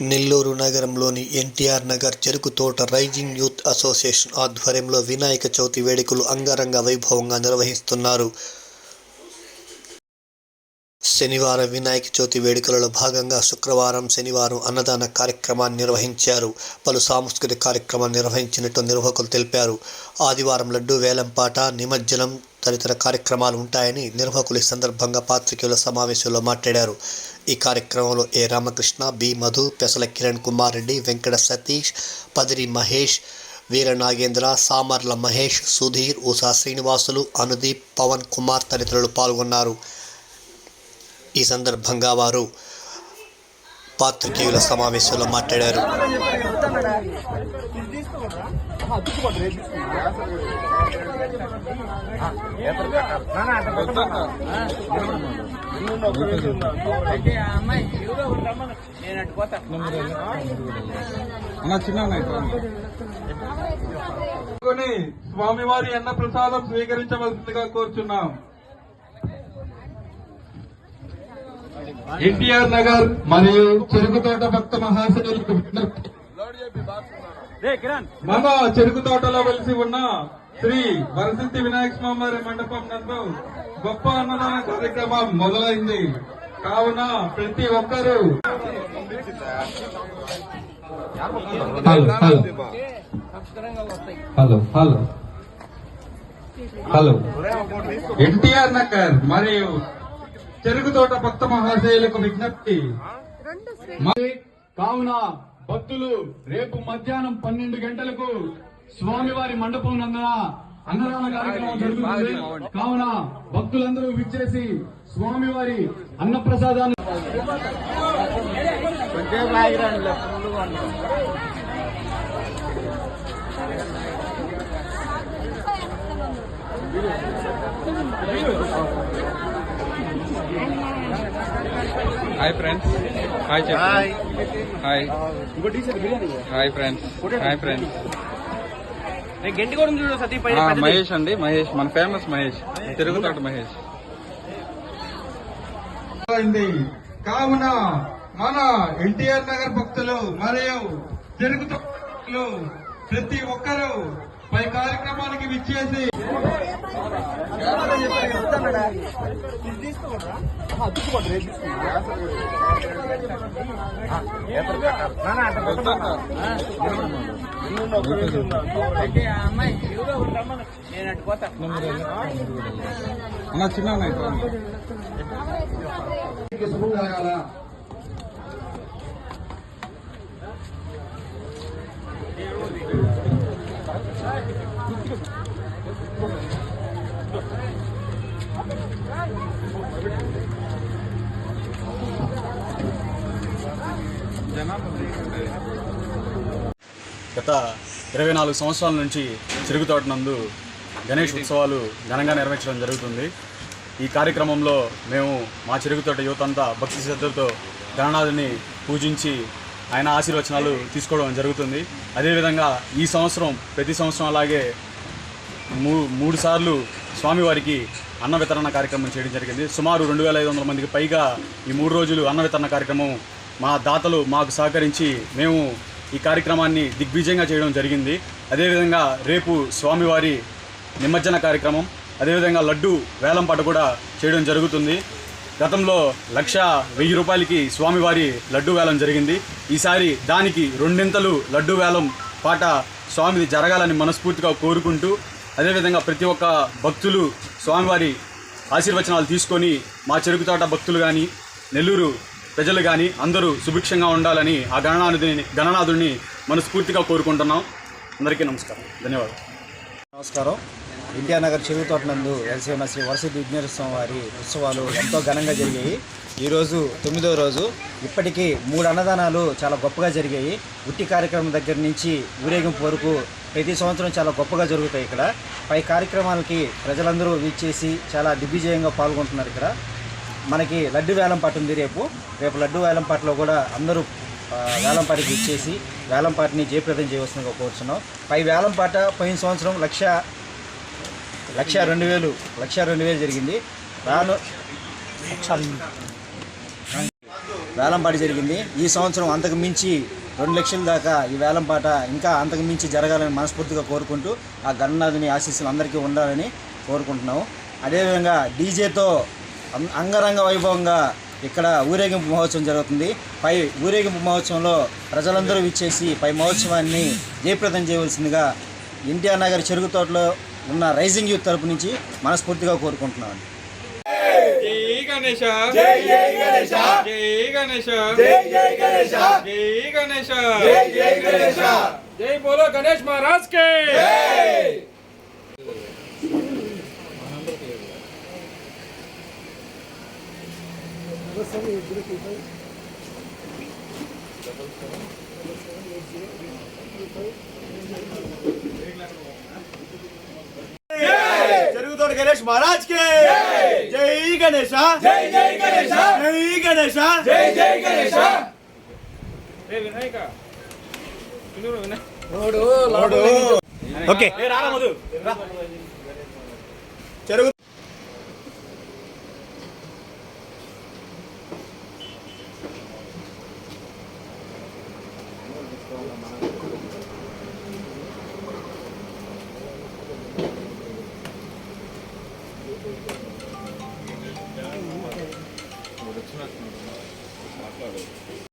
నెల్లూరు నగరంలోని ఎన్టీఆర్ నగర్ చెరుకు తోట రైజింగ్ యూత్ అసోసియేషన్ ఆధ్వర్యంలో వినాయక చవితి వేడుకలు అంగరంగ వైభవంగా నిర్వహిస్తున్నారు. శనివారం వినాయక చవితి వేడుకలలో భాగంగా శుక్రవారం శనివారం అన్నదాన కార్యక్రమాన్ని నిర్వహించారు. పలు సాంస్కృతిక కార్యక్రమాలు నిర్వహించినట్టు నిర్వాహకులు తెలిపారు. ఆదివారం లడ్డు వేలంపాట నిమజ్జనం తదితర కార్యక్రమాలు ఉంటాయని నిర్వాహకులు ఈ సందర్భంగా పాత్రికేయుల సమావేశంలో మాట్లాడారు. ఈ కార్యక్రమంలో ఏ రామకృష్ణ బి మధు పెసల కిరణ్ కుమార్ రెడ్డి వెంకట సతీష్ పదిరి మహేష్ వీర నాగేంద్ర సామర్ల మహేష్ సుధీర్ ఉషా శ్రీనివాసులు అనుదీప్ పవన్ కుమార్ తదితరులు పాల్గొన్నారు. ఈ సందర్భంగా వారు పాత్రికేయుల సమావేశంలో మాట్లాడారు. స్వామివారి అన్న ప్రసాదం స్వీకరించవలసిందిగా కోరుచున్నాం. ఎన్టీఆర్ నగర్ మరియు చెరుకు తోట భక్త విజ్ఞప్తి. మన చెరుకు తోటలో వెలిసి ఉన్న శ్రీ వరసిద్ధి వినాయక స్వామి వారి మండపం నందు గొప్ప అన్నదాన కార్యక్రమం మొదలైంది. కావున ప్రతి ఒక్కరూ hello hello. Hello hello. Hello. NTR Nagar మరియు చెరుకు తోట భక్త మహాశయులకు విజ్ఞప్తి. మరి కావున భక్తులు రేపు మధ్యాహ్నం పన్నెండు గంటలకు స్వామివారి మండపం నందున అన్నదాన కార్యక్రమం జరుగుతుంది. కావున భక్తులందరూ విచ్చేసి స్వామివారి అన్నప్రసాదాన్ని హాయ్ ఫ్రెండ్స్ హాయ్ చెప్పు hi hi friends hi friends Mahesh అండి మహేష్. మన ఫేమస్ మహేష్. తిరుగుతాడు మహేష్. కావున మన ఎన్టీఆర్ నగర్ భక్తులు మరియు తిరుగుతూ భక్తులు ప్రతి ఒక్కరూ పై కార్యక్రమానికి విచ్చేసి అన్న చిన్న శుభం కలగాల గత ఇరవై నాలుగు సంవత్సరాల నుంచి చెరుకుతోట నందు గణేష్ ఉత్సవాలు ఘనంగా నిర్వహించడం జరుగుతుంది. ఈ కార్యక్రమంలో మేము మా చెరుకుతోట యువత అంతా భక్తి శ్రద్ధలతో గణనాథుని పూజించి ఆయన ఆశీర్వచనాలు తీసుకోవడం జరుగుతుంది. అదేవిధంగా ఈ సంవత్సరం ప్రతి సంవత్సరం అలాగే మూ మూడు సార్లు స్వామివారికి అన్న వితరణ కార్యక్రమం చేయడం జరిగింది. సుమారు రెండు వేల ఐదు వందల మందికి పైగా ఈ మూడు రోజులు అన్న వితరణ కార్యక్రమం మా దాతలు మాకు సహకరించి మేము ఈ కార్యక్రమాన్ని దిగ్విజయంగా చేయడం జరిగింది. అదేవిధంగా రేపు స్వామివారి నిమజ్జన కార్యక్రమం అదేవిధంగా లడ్డు వేలంపాట కూడా చేయడం జరుగుతుంది. గతంలో లక్ష వెయ్యి రూపాయలకి స్వామివారి లడ్డు వేలం జరిగింది. ఈసారి దానికి రెండింతలు లడ్డు వేలం పాట స్వామిది జరగాలని మనస్ఫూర్తిగా కోరుకుంటూ అదేవిధంగా ప్రతి ఒక్క భక్తులు స్వామివారి ఆశీర్వచనాలు తీసుకొని మా చెరుకుతోట భక్తులు కానీ నెల్లూరు ప్రజలు కానీ అందరూ సుభిక్షంగా ఉండాలని ఆ గణనాథుని గణనాథుడిని మనస్ఫూర్తిగా కోరుకుంటున్నాం. అందరికీ నమస్కారం. ధన్యవాదాలు. నమస్కారం. ఇండియా నగర్ చెరువు నందు ఎల్సీఎం శ్రీ వరసిద్ధి విఘ్నేశ్వర స్వామి వారి ఉత్సవాలు ఎంతో ఘనంగా జరిగాయి. ఈరోజు తొమ్మిదో రోజు. ఇప్పటికీ మూడు అన్నదానాలు చాలా గొప్పగా జరిగాయి. ఉట్టి కార్యక్రమం దగ్గర నుంచి ఊరేగింపు వరకు ప్రతి సంవత్సరం చాలా గొప్పగా జరుగుతాయి ఇక్కడ. పై కార్యక్రమాలకి ప్రజలందరూ వీచేసి చాలా దిగ్విజయంగా పాల్గొంటున్నారు ఇక్కడ. మనకి లడ్డు వేలం పాట ఉంది రేపు. రేపు లడ్డు వేలం పాటలో కూడా అందరూ వేలంపాటికి ఇచ్చేసి వేలంపాటిని జయప్రదం చేయవలసిందిగా కోరుచున్నాం. పై వేలంపాట పోయిన సంవత్సరం లక్ష లక్ష రెండు వేలు లక్ష రెండు వేలు జరిగింది. రాను వేలంపాట జరిగింది. ఈ సంవత్సరం అంతకు మించి రెండు లక్షల దాకా ఈ వేలంపాట ఇంకా అంతకు మించి జరగాలని మనస్ఫూర్తిగా కోరుకుంటూ ఆ గణనాథుని ఆశీస్సులు అందరికీ ఉండాలని కోరుకుంటున్నాము. అదేవిధంగా డీజేతో అంగరంగ వైభవంగా ఇక్కడ ఊరేగింపు మహోత్సవం జరుగుతుంది. పై ఊరేగింపు మహోత్సవంలో ప్రజలందరూ విచ్చేసి పై మహోత్సవాన్ని జయప్రదం చేయవలసిందిగా ఎన్టీఆర్ నగర్ చెరుకు తోటలో ఉన్న రైజింగ్ యూత్ తరపు నుంచి మనస్ఫూర్తిగా కోరుకుంటున్నాను. జై గణేష. జై జై గణేష. జై గణేష. జై జై గణేష. జై గణేష. జై జై గణేష. జై బోలో గణేష్ మహారాజ్ కే. చెరుగుతోట గణేష్ మహారాజ్ కే జై! గణేష జై జై గణేష. జై గణేష. జై జై గణేష. వినాయక? చెరుగు